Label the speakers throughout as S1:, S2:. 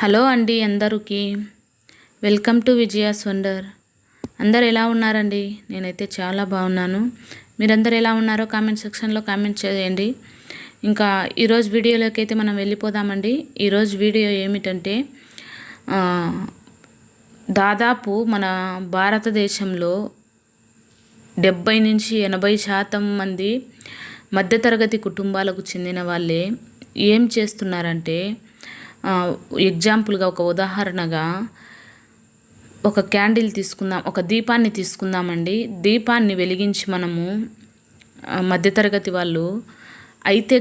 S1: Hello అండి అందరికీ. Welcome to Vijaya's wonder. అందరు ఎలా ఉన్నారండి? నేనైతే చాలా బాగున్నాను. మీరందరు ఎలా ఉన్నారో కామెంట్ సెక్షన్లో కామెంట్ చేయండి. ఇంకా ఈరోజు వీడియోలోకి అయితే మనం వెళ్ళిపోదామండి. ఈరోజు వీడియో ఏమిటంటే దాదాపు మన భారతదేశంలో డెబ్బై నుంచి ఎనభై శాతం మంది మధ్యతరగతి కుటుంబాలకు చెందిన వాళ్ళే ఏం చేస్తున్నారంటే ఎగ్జాంపుల్గా ఒక ఉదాహరణగా ఒక క్యాండిల్ తీసుకుందాం ఒక దీపాన్ని తీసుకుందామండి. దీపాన్ని వెలిగించి మనము మధ్యతరగతి వాళ్ళు అయితే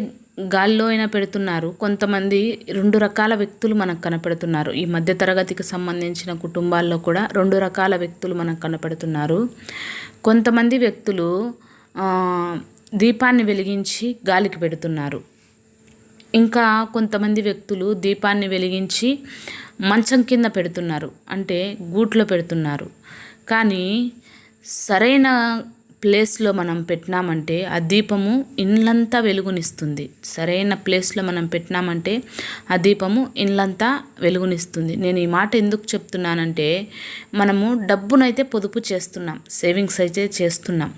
S1: గాల్లో అయినా పెడుతున్నారు. కొంతమంది రెండు రకాల వ్యక్తులు మనకు కనపడుతున్నారు. ఈ మధ్యతరగతికి సంబంధించిన కుటుంబాల్లో కూడా రెండు రకాల వ్యక్తులు మనకు కనపడుతున్నారు. కొంతమంది వ్యక్తులు దీపాన్ని వెలిగించి గాలికి పెడుతున్నారు. ఇంకా కొంతమంది వ్యక్తులు దీపాన్ని వెలిగించి మంచం కింద పెడుతున్నారు. అంటే గూట్లో పెడుతున్నారు. కానీ సరైన ప్లేస్లో మనం పెట్టినామంటే ఆ దీపము ఇండ్లంతా వెలుగునిస్తుంది. సరైన ప్లేస్లో మనం పెట్టినామంటే ఆ దీపము ఇండ్లంతా వెలుగునిస్తుంది. నేను ఈ మాట ఎందుకు చెప్తున్నానంటే మనము డబ్బునైతే పొదుపు చేస్తున్నాం. సేవింగ్స్ అయితే చేస్తున్నాం.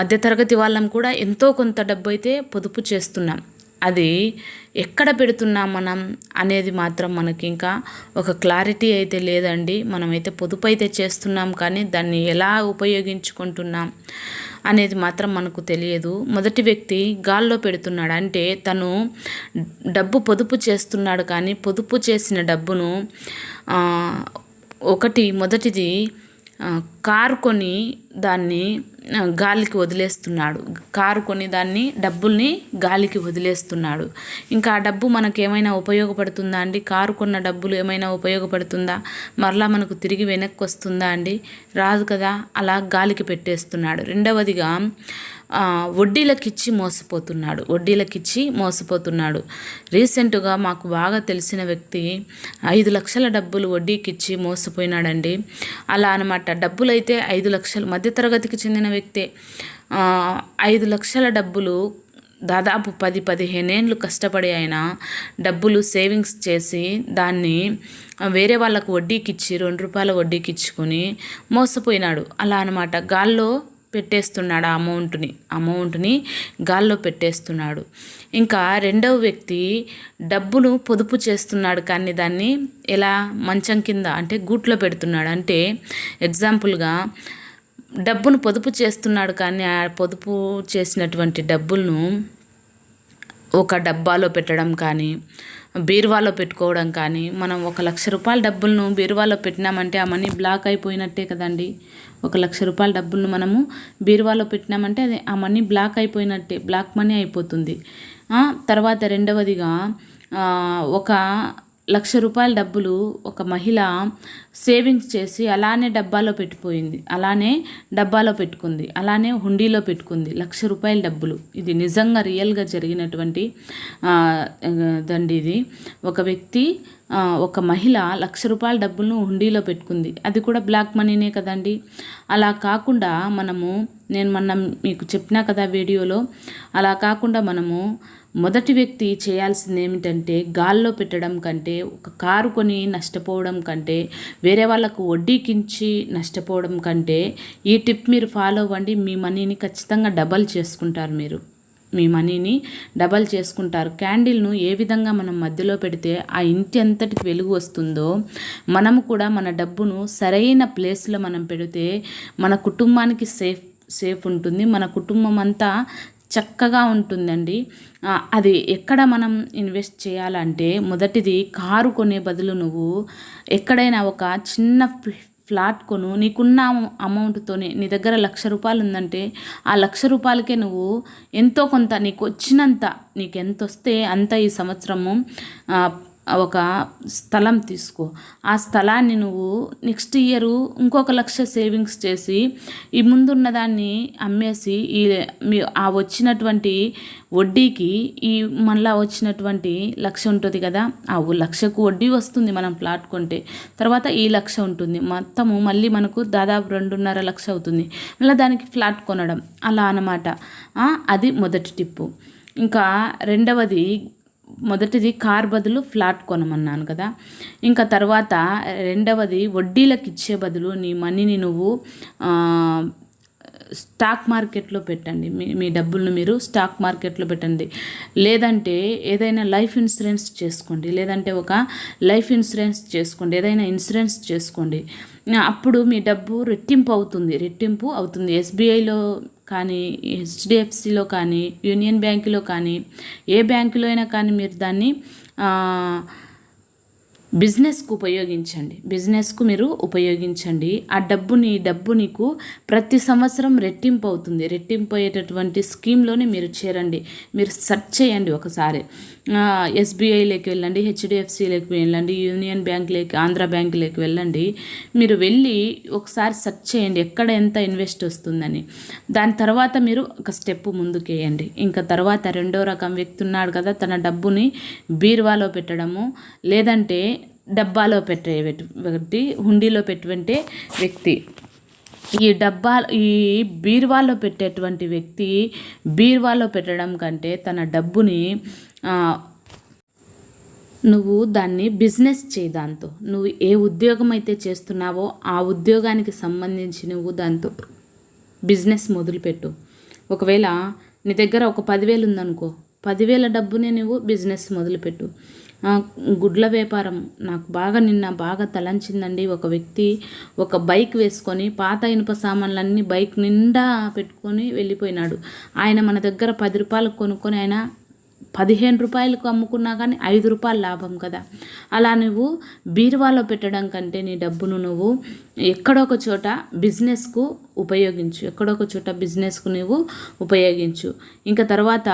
S1: మధ్యతరగతి వాళ్ళం కూడా ఎంతో కొంత డబ్బు అయితే పొదుపు చేస్తున్నాం. అది ఎక్కడ పెడుతున్నాం మనం అనేది మాత్రం మనకి ఇంకా ఒక క్లారిటీ అయితే లేదండి. మనమైతే పొదుపు అయితే చేస్తున్నాం కానీ దాన్ని ఎలా ఉపయోగించుకుంటున్నాం అనేది మాత్రం మనకు తెలియదు. మొదటి వ్యక్తి గాల్లో పెడుతున్నాడు. అంటే తను డబ్బు పొదుపు చేస్తున్నాడు కానీ పొదుపు చేసిన డబ్బును ఒకటి మొదటిది కారు కొని దాన్ని గాలికి వదిలేస్తున్నాడు. కారు కొని దాన్ని డబ్బుల్ని గాలికి వదిలేస్తున్నాడు. ఇంకా ఆ డబ్బు మనకు ఏమైనా ఉపయోగపడుతుందా అండి? కారు కొన్న డబ్బులు ఏమైనా ఉపయోగపడుతుందా? మరలా మనకు తిరిగి వెనక్కి వస్తుందా అండి? రాదు కదా అలా గాలికి పెట్టేస్తున్నాడు. రెండవదిగా వడ్డీలకిచ్చి మోసపోతున్నాడు వడ్డీలకిచ్చి మోసపోతున్నాడు. రీసెంట్గా మాకు బాగా తెలిసిన వ్యక్తి ఐదు లక్షల డబ్బులు వడ్డీకిచ్చి మోసపోయినాడండి. అలా అనమాట డబ్బులైతే ఐదు లక్షలు మధ్యతరగతికి చెందిన వ్యక్తే. ఐదు లక్షల డబ్బులు దాదాపు పది పదిహేనేళ్ళు కష్టపడి ఆయన డబ్బులు సేవింగ్స్ చేసి దాన్ని వేరే వాళ్ళకు వడ్డీకిచ్చి రెండు రూపాయల వడ్డీకి ఇచ్చుకొని మోసపోయినాడు. అలా అనమాట గాల్లో పెట్టేస్తున్నాడు ఆ అమౌంట్ని అమౌంట్ని గాల్లో పెట్టేస్తున్నాడు. ఇంకా రెండవ వ్యక్తి డబ్బును పొదుపు చేస్తున్నాడు కానీ దాన్ని ఎలా మంచం కింద అంటే గూట్లో పెడుతున్నాడు. అంటే ఎగ్జాంపుల్గా డబ్బును పొదుపు చేస్తున్నాడు కానీ ఆ పొదుపు చేసినటువంటి డబ్బులను ఒక డబ్బాలో పెట్టడం కానీ బీరువాలో పెట్టుకోవడం కానీ మనం ఒక లక్ష రూపాయల డబ్బులను బీరువాలో పెట్టినామంటే ఆ మనీ బ్లాక్ అయిపోయినట్టే కదండి. ఒక లక్ష రూపాయల డబ్బులను మనము బీరువాలో పెట్టినామంటే అది ఆ మనీ బ్లాక్ అయిపోయినట్టే బ్లాక్ మనీ అయిపోతుంది. తర్వాత రెండవదిగా ఒక లక్ష రూపాయల డబ్బులు ఒక మహిళ సేవింగ్స్ చేసి అలానే డబ్బాలో పెట్టిపోయింది. అలానే డబ్బాలో పెట్టుకుంది. అలానే హుండీలో పెట్టుకుంది. లక్ష రూపాయల డబ్బులు. ఇది నిజంగా రియల్గా జరిగినటువంటి దండి ఇది. ఒక వ్యక్తి ఒక మహిళ లక్ష రూపాయల డబ్బులను హుండీలో పెట్టుకుంది. అది కూడా బ్లాక్ మనీనే కదండి. అలా కాకుండా మనము నేను మొన్న మీకు చెప్పినా కదా వీడియోలో అలా కాకుండా మనము మొదటి వ్యక్తి చేయాల్సింది ఏమిటంటే గాల్లో పెట్టడం కంటే ఒక కారు కొని నష్టపోవడం కంటే వేరే వాళ్ళకు వడ్డీకించి నష్టపోవడం కంటే ఈ టిప్ మీరు ఫాలో అవ్వండి. మీ మనీని ఖచ్చితంగా డబల్ చేసుకుంటారు మీరు. మీ మనీని డబల్ చేసుకుంటారు. క్యాండిల్ను ఏ విధంగా మనం మధ్యలో పెడితే ఆ ఇంటి అంతటికి వెలుగు వస్తుందో మనము కూడా మన డబ్బును సరైన ప్లేస్లో మనం పెడితే మన కుటుంబానికి సేఫ్ సేఫ్ ఉంటుంది. మన కుటుంబం అంతా చక్కగా ఉంటుందండి. అది ఎక్కడ మనం ఇన్వెస్ట్ చేయాలంటే మొదటిది కారు కొనే బదులు నువ్వు ఎక్కడైనా ఒక చిన్న ఫ్లాట్ కొను నీకున్న అమౌంట్తోనే నీ దగ్గర లక్ష రూపాయలు ఉందంటే ఆ లక్ష రూపాయలకే నువ్వు ఎంతో కొంత నీకు వచ్చినంత నీకు ఎంత వస్తే అంత ఈ సంవత్సరము ఒక స్థలం తీసుకో. ఆ స్థలాన్ని నువ్వు నెక్స్ట్ ఇయర్ ఇంకొక లక్ష సేవింగ్స్ చేసి ఈ ముందున్న దాన్ని అమ్మేసి ఈ మీ- ఆ వచ్చినటువంటి వడ్డీకి ఈ మళ్ళా వచ్చినటువంటి లక్ష ఉంటుంది కదా ఆ లక్షకు వడ్డీ వస్తుంది మనం ఫ్లాట్ కొంటే. తర్వాత ఈ లక్ష ఉంటుంది. మొత్తము మళ్ళీ మనకు దాదాపు రెండున్నర లక్ష అవుతుంది. మళ్ళీ దానికి ఫ్లాట్ కొనడం. అలా అన్నమాట. అది మొదటి టిప్పు. ఇంకా రెండవది మొదటిది కార్ బదులు ఫ్లాట్ కొనమన్నాను కదా. ఇంకా తర్వాత రెండవది వడ్డీలకు ఇచ్చే బదులు నీ మనీని నువ్వు స్టాక్ మార్కెట్లో పెట్టండి. మీ మీ డబ్బులను మీరు స్టాక్ మార్కెట్లో పెట్టండి. లేదంటే ఏదైనా లైఫ్ ఇన్సూరెన్స్ చేసుకోండి. లేదంటే ఒక లైఫ్ ఇన్సూరెన్స్ చేసుకోండి. ఏదైనా ఇన్సూరెన్స్ చేసుకోండి. అప్పుడు మీ డబ్బు రెట్టింపు అవుతుంది. రెట్టింపు అవుతుంది. ఎస్బీఐలో కానీ హెచ్డిఎఫ్సిలో కానీ యూనియన్ బ్యాంకులో కానీ ఏ బ్యాంకులో అయినా కానీ మీరు దాన్ని బిజినెస్కు ఉపయోగించండి. బిజినెస్కు మీరు ఉపయోగించండి. ఆ డబ్బుని డబ్బు నీకు ప్రతి సంవత్సరం రెట్టింపు అవుతుంది. రెట్టింపు అయ్యేటటువంటి స్కీమ్లోనే మీరు చేరండి. మీరు సెర్చ్ చేయండి ఒకసారి. ఎస్బీఐలోకి వెళ్ళండి హెచ్డిఎఫ్సిలోకి వెళ్ళండి యూనియన్ బ్యాంక్లోకి ఆంధ్ర బ్యాంకులోకి వెళ్ళండి. మీరు వెళ్ళి ఒకసారి సెర్చ్ చేయండి ఎక్కడ ఎంత ఇన్వెస్ట్ వస్తుందని. దాని తర్వాత మీరు ఒక స్టెప్ ముందుకేయండి. ఇంకా తర్వాత రెండో రకం వ్యక్తి ఉన్నాడు కదా తన డబ్బుని బీరువాలో పెట్టడము లేదంటే డబ్బాలో పెట్టే వ్యక్తి హుండీలో పెట్టుకుంటే వ్యక్తి. ఈ డబ్బా ఈ బీరువాలో పెట్టేటువంటి వ్యక్తి బీరువాలో పెట్టడం కంటే తన డబ్బుని నువ్వు దాన్ని బిజినెస్ చేయి దాంతో. నువ్వు ఏ ఉద్యోగం అయితే చేస్తున్నావో ఆ ఉద్యోగానికి సంబంధించి నువ్వు దాంతో బిజినెస్ మొదలుపెట్టు. ఒకవేళ నీ దగ్గర ఒక పదివేలు ఉందనుకో పదివేల డబ్బునే నువ్వు బిజినెస్ మొదలుపెట్టు. గుడ్ల వ్యాపారం నాకు బాగా నిన్న బాగా తలంచిందండి. ఒక వ్యక్తి ఒక బైక్ వేసుకొని పాత ఇనుప సామాన్లన్నీ బైక్ నిండా పెట్టుకొని వెళ్ళిపోయినాడు. ఆయన మన దగ్గర పది రూపాయలు కొనుక్కొని ఆయన పదిహేను రూపాయలకు అమ్ముకున్నా కానీ ఐదు రూపాయలు లాభం కదా. అలా నువ్వు బీరువాలో పెట్టడం కంటే నీ డబ్బును నువ్వు ఎక్కడొక చోట బిజినెస్కు ఉపయోగించు. ఎక్కడొక చోట బిజినెస్కు నువ్వు ఉపయోగించు. ఇంకా తర్వాత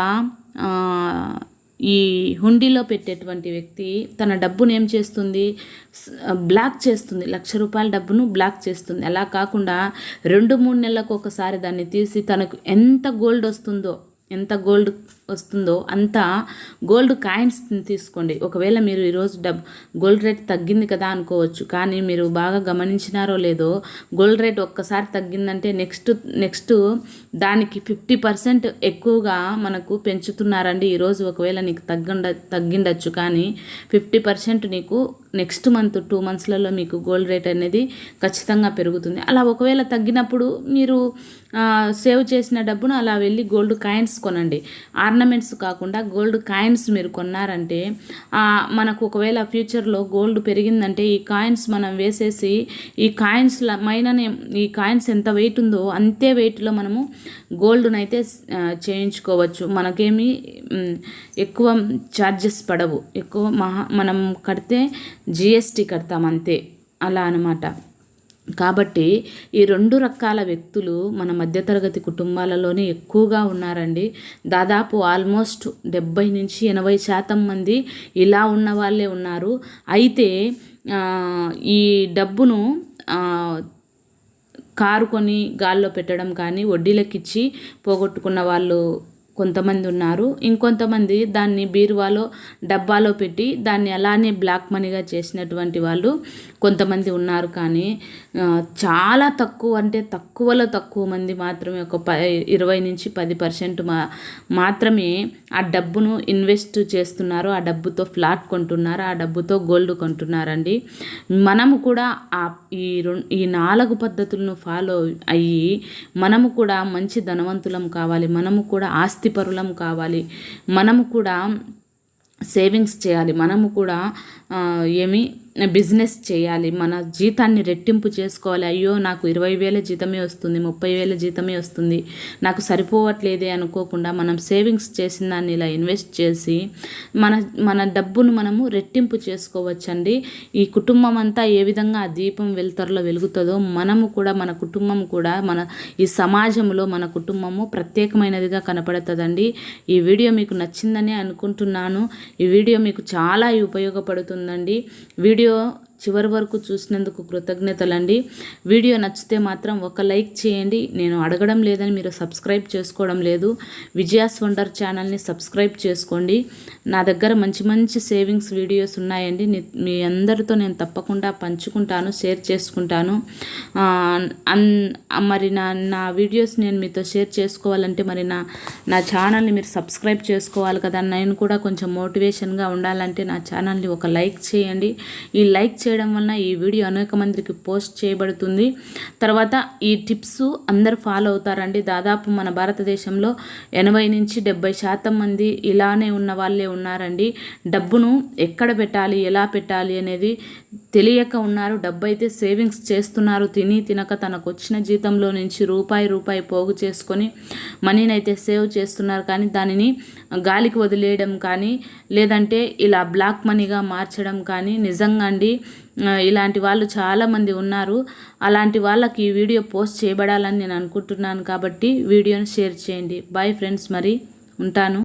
S1: ఈ హుండీలో పెట్టేటువంటి వ్యక్తి తన డబ్బును ఏం చేస్తుంది? బ్లాక్ చేస్తుంది. లక్ష రూపాయల డబ్బును బ్లాక్ చేస్తుంది. అలా కాకుండా రెండు మూడు నెలలకు ఒకసారి దాన్ని తీసి తనకు ఎంత గోల్డ్ వస్తుందో ఎంత గోల్డ్ వస్తుందో అంత గోల్డ్ కాయిన్స్ తీసుకోండి. ఒకవేళ మీరు ఈరోజు డబ్ గోల్డ్ రేట్ తగ్గింది కదా అనుకోవచ్చు. కానీ మీరు బాగా గమనించినారో లేదో గోల్డ్ రేట్ ఒక్కసారి తగ్గిందంటే నెక్స్ట్ నెక్స్ట్ దానికి ఫిఫ్టీ పర్సెంట్ ఎక్కువగా మనకు పెంచుతున్నారండి. ఈరోజు ఒకవేళ నీకు తగ్గిండ తగ్గిండొచ్చు. కానీ ఫిఫ్టీ పర్సెంట్ నీకు నెక్స్ట్ మంత్ టూ మంత్స్లలో మీకు గోల్డ్ రేట్ అనేది ఖచ్చితంగా పెరుగుతుంది. అలా ఒకవేళ తగ్గినప్పుడు మీరు సేవ్ చేసిన డబ్బును అలా వెళ్ళి గోల్డ్ కాయిన్స్ కొనండి. ఆర్నమెంట్స్ కాకుండా గోల్డ్ కాయిన్స్ మీరు కొన్నారంటే మనకు ఒకవేళ ఫ్యూచర్లో గోల్డ్ పెరిగిందంటే ఈ కాయిన్స్ మనం వేసేసి ఈ కాయిన్స్ మైననే ఈ కాయిన్స్ ఎంత వెయిట్ ఉందో అంతే వెయిట్లో మనము గోల్డ్ను అయితే చేయించుకోవచ్చు. మనకేమి ఎక్కువ ఛార్జెస్ పడవు. ఎక్కువ మహా మనం కడితే జిఎస్టీ కడతాం అంతే. అలా అనమాట కాబట్టి ఈ రెండు రకాల వ్యక్తులు మన మధ్యతరగతి కుటుంబాలలోనే ఎక్కువగా ఉన్నారండి. దాదాపు ఆల్మోస్ట్ డెబ్బై నుంచి ఎనభై శాతం మంది ఇలా ఉన్న వాళ్ళే ఉన్నారు. అయితే ఈ డబ్బును కారు కొని గాల్లో పెట్టడం కానీ వడ్డీలకిచ్చి పోగొట్టుకున్న వాళ్ళు కొంతమంది ఉన్నారు ఇంకొంతమంది దాన్ని బీరువాలో డబ్బాలో పెట్టి దాన్ని అలానే బ్లాక్ మనీగా చేసినటువంటి వాళ్ళు కొంతమంది ఉన్నారు. కానీ చాలా తక్కువ అంటే తక్కువలో తక్కువ మంది మాత్రమే ఒక ప ఇరవై నుంచి పది పర్సెంట్ మా మాత్రమే ఆ డబ్బును ఇన్వెస్ట్ చేస్తున్నారు. ఆ డబ్బుతో ఫ్లాట్ కొంటున్నారు. ఆ డబ్బుతో గోల్డ్ కొంటున్నారండి. మనము కూడా ఆ ఈ రెండు ఈ నాలుగు పద్ధతులను ఫాలో అయ్యి మనము కూడా మంచి ధనవంతులం కావాలి. మనము కూడా ఆస్తి ఆస్తిపరులం కావాలి. మనము కూడా సేవింగ్స్ చేయాలి. మనము కూడా ఏమి బిజినెస్ చేయాలి మన జీతాన్ని రెట్టింపు చేసుకోవాలి. అయ్యో నాకు ఇరవై వేల జీతమే వస్తుంది ముప్పై వేల జీతమే వస్తుంది. నాకు సరిపోవట్లేదే అనుకోకుండా మనం సేవింగ్స్ చేసిన దాన్ని ఇలా ఇన్వెస్ట్ చేసి మన మన డబ్బును మనము రెట్టింపు చేసుకోవచ్చండి. ఈ కుటుంబం అంతా ఏ విధంగా ఆ దీపం వెలుతరలో వెలుగుతుందో మనము కూడా మన కుటుంబం కూడా మన ఈ సమాజంలో మన కుటుంబము ప్రత్యేకమైనదిగా కనపడుతుందండి. ఈ వీడియో మీకు నచ్చిందని అనుకుంటున్నాను. ఈ వీడియో మీకు చాలా ఉపయోగపడుతుందండి. వీడియో video చివరి వరకు చూసినందుకు కృతజ్ఞతలండి. వీడియో నచ్చితే మాత్రం ఒక లైక్ చేయండి. నేను అడగడం లేదని మీరు సబ్స్క్రైబ్ చేసుకోవడం లేదు. విజయాస్ వండర్ ఛానల్ని సబ్స్క్రైబ్ చేసుకోండి. నా దగ్గర మంచి మంచి సేవింగ్స్ వీడియోస్ ఉన్నాయండి. మీ అందరితో నేను తప్పకుండా పంచుకుంటాను షేర్ చేసుకుంటాను. అన్- మరి నా నా వీడియోస్ నేను మీతో షేర్ చేసుకోవాలంటే మరి నా నా ఛానల్ని మీరు సబ్స్క్రైబ్ చేసుకోవాలి కదా. నేను కూడా కొంచెం మోటివేషన్గా ఉండాలంటే నా ఛానల్ని ఒక లైక్ చేయండి. ఈ లైక్ చేయడం వలన ఈ వీడియో అనేక మందికి పోస్ట్ చేయబడుతుంది. తర్వాత ఈ టిప్స్ అందరు ఫాలో అవుతారండి. దాదాపు మన భారతదేశంలో ఎనభై నుంచి డెబ్బై శాతం మంది ఇలానే ఉన్న వాళ్ళే ఉన్నారండి. డబ్బును ఎక్కడ పెట్టాలి ఎలా పెట్టాలి అనేది తెలియక ఉన్నారు. డబ్బైతే సేవింగ్స్ చేస్తున్నారు. తిని తినక తనకు వచ్చిన జీతంలో నుంచి రూపాయి రూపాయి పోగు చేసుకొని మనీని అయితే సేవ్ చేస్తున్నారు. కానీ దానిని గాలికి వదిలేయడం కానీ లేదంటే ఇలా బ్లాక్ మనీగా మార్చడం కానీ నిజంగా అండి. ఇలాంటి వాళ్ళు చాలామంది ఉన్నారు. అలాంటి వాళ్ళకి ఈ వీడియో పోస్ట్ చేయబడాలని నేను అనుకుంటున్నాను. కాబట్టి వీడియోని షేర్ చేయండి. బాయ్ ఫ్రెండ్స్ మరి ఉంటాను.